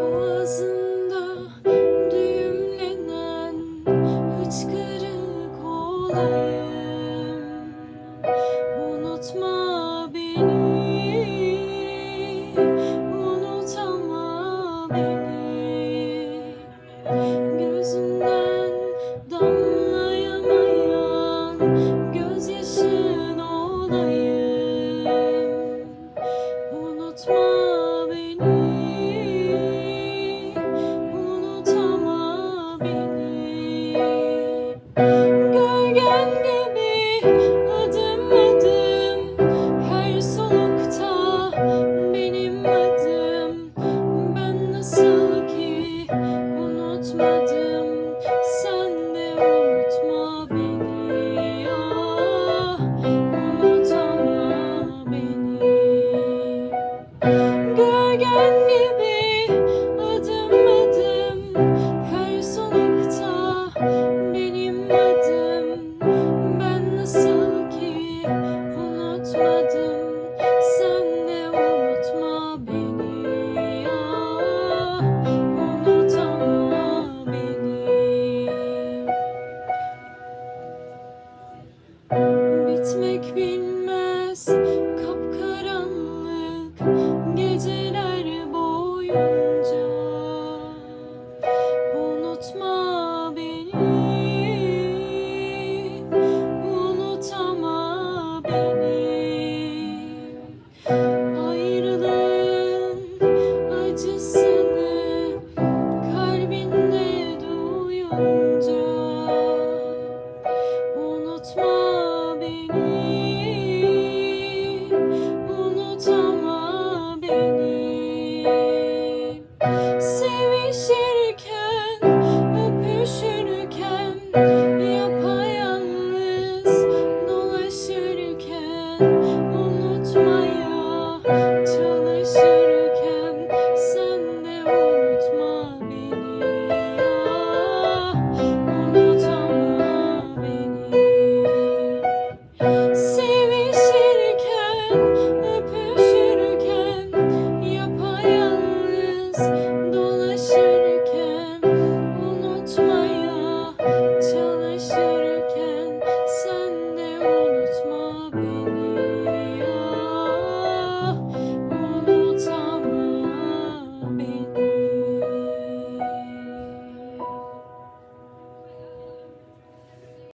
Boğazında düğümlenen hıçkırık olayım. Unutma unutmadım. Sen de unutma beni ah unutama beni. Gölgen gibi